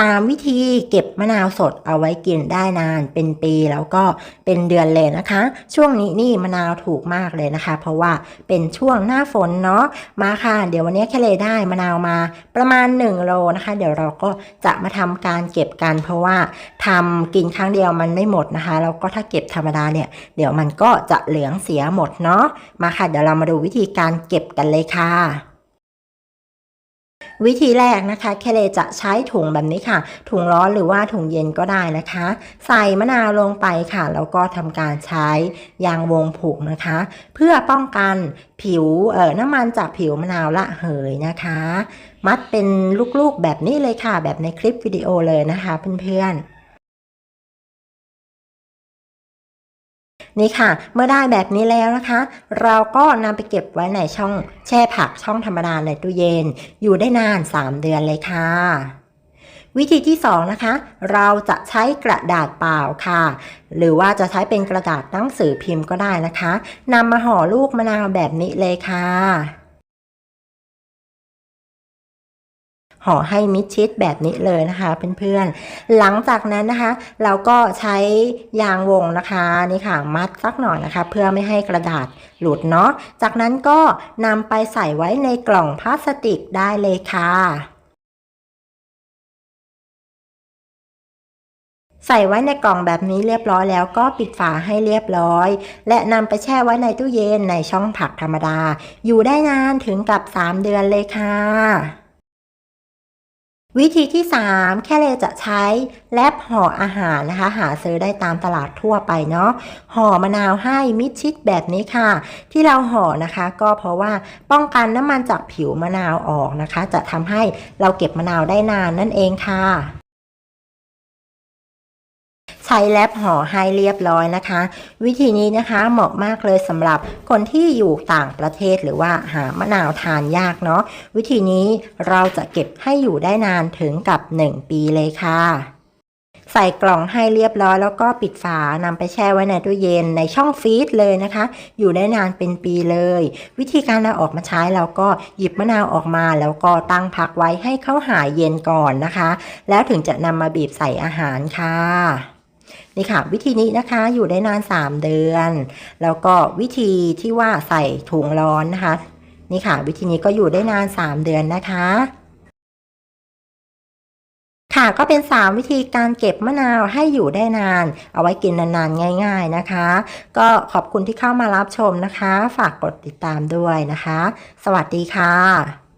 3 วิธีเก็บมะนาวสดเอาไว้กินได้นานเป็นปีแล้วก็เป็นเดือนเลยนะคะ ช่วงนี้นี่มะนาวถูกมากเลยนะคะ เพราะว่าเป็นช่วงหน้าฝนเนาะมาค่ะ เดี๋ยววันนี้แค่เลยได้มะนาวมาประมาณ1โลนะคะ เดี๋ยวเราก็จะมาทำการเก็บกัน เพราะว่าทำกินครั้งเดียวมันไม่หมดนะคะแล้วก็ถ้าเก็บธรรมดาเนี่ยเดี๋ยวมันก็จะเหลืองเสียหมดเนาะมาค่ะ เดี๋ยวเรามาดูวิธีการเก็บกันเลยค่ะ วิธีแรกนะคะเคเลจะใช้ถุงแบบนี้ค่ะ ถุงร้อนหรือว่าถุงเย็นก็ได้นะคะ ใส่มะนาวลงไปค่ะ แล้วก็ทำการใช้ยางวงผูกนะคะ เพื่อป้องกันผิวเอ่อน้ำมันจากผิวมะนาวละเหยนะคะ มัดเป็นลูกๆแบบนี้เลยค่ะ แบบในคลิปวิดีโอเลยนะคะเพื่อนๆ นี่ค่ะ เมื่อได้แบบนี้แล้วนะคะ เราก็นำไปเก็บไว้ในช่องแช่ผักช่องธรรมดาในตู้เย็น อยู่ได้นาน 3 เดือนเลยค่ะวิธีที่ 2 นะคะ เราจะใช้กระดาษเปล่าค่ะ หรือว่าจะใช้เป็นกระดาษหนังสือพิมพ์ก็ได้นะคะนำมาห่อลูกมะนาวแบบนี้เลยค่ะ ห่อให้มิดชิดแบบนี้เลยนะคะเพื่อนๆหลังจากนั้นนะคะ เราก็ใช้ยางวงนะคะนี่ค่ะมัดสักหน่อยนะคะ เพื่อไม่ให้กระดาษหลุดเนาะจากนั้นก็นำไปใส่ไว้ในกล่องพลาสติกได้เลยค่ะใส่ไว้ในกล่องแบบนี้เรียบร้อยแล้วก็ปิดฝาให้เรียบร้อย และนำไปแช่ไว้ในตู้เย็นในช่องผักธรรมดา อยู่ได้นานถึงกับ 3 เดือนเลยค่ะ วิธีที่ 3 แค่เลจะใช้แลบห่ออาหารนะคะ หาซื้อได้ตามตลาดทั่วไปเนาะห่อมะนาวให้มิดชิดแบบนี้ค่ะ ที่เราห่อนะคะ ก็เพราะว่าป้องกันน้ำมันจากผิวมะนาวออกนะคะ จะทำให้เราเก็บมะนาวได้นานนั่นเองค่ะ ช้แลบห่อให้เรียบร้อยนะคะ วิธีนี้นะคะเหมาะมากเลยสำหรับคนที่อยู่ต่างประเทศหรือว่าหามะนาวทานยากเนาะวิธีนี้เราจะเก็บให้อยู่ได้นานถึงกับ 1 ปีเลยค่ะใส่กล่องให้เรียบร้อยแล้วก็ปิดฝานำไปแช่ไว้ในตู้เย็นในช่องฟรีซเลยนะคะ อยู่ได้นานเป็นปีเลย วิธีการเอาออกมาใช้เราก็หยิบมะนาวออกมา แล้วก็ตั้งพักไว้ให้เขาหายเย็นก่อนนะคะ แล้วถึงจะนำมาบีบใส่อาหารค่ะ นี่ค่ะ วิธีนี้นะคะอยู่ได้นาน 3 เดือน แล้วก็วิธีที่ว่าใส่ถุงร้อนนะคะ นี่ค่ะ วิธีนี้ก็อยู่ได้นาน 3 เดือนนะคะ ค่ะก็เป็น 3 วิธีการเก็บมะนาวให้อยู่ได้นาน เอาไว้กินนานๆง่าย ๆนะคะ ก็ขอบคุณที่เข้ามารับชมนะคะ ฝากกดติดตามด้วยนะคะ สวัสดีค่ะ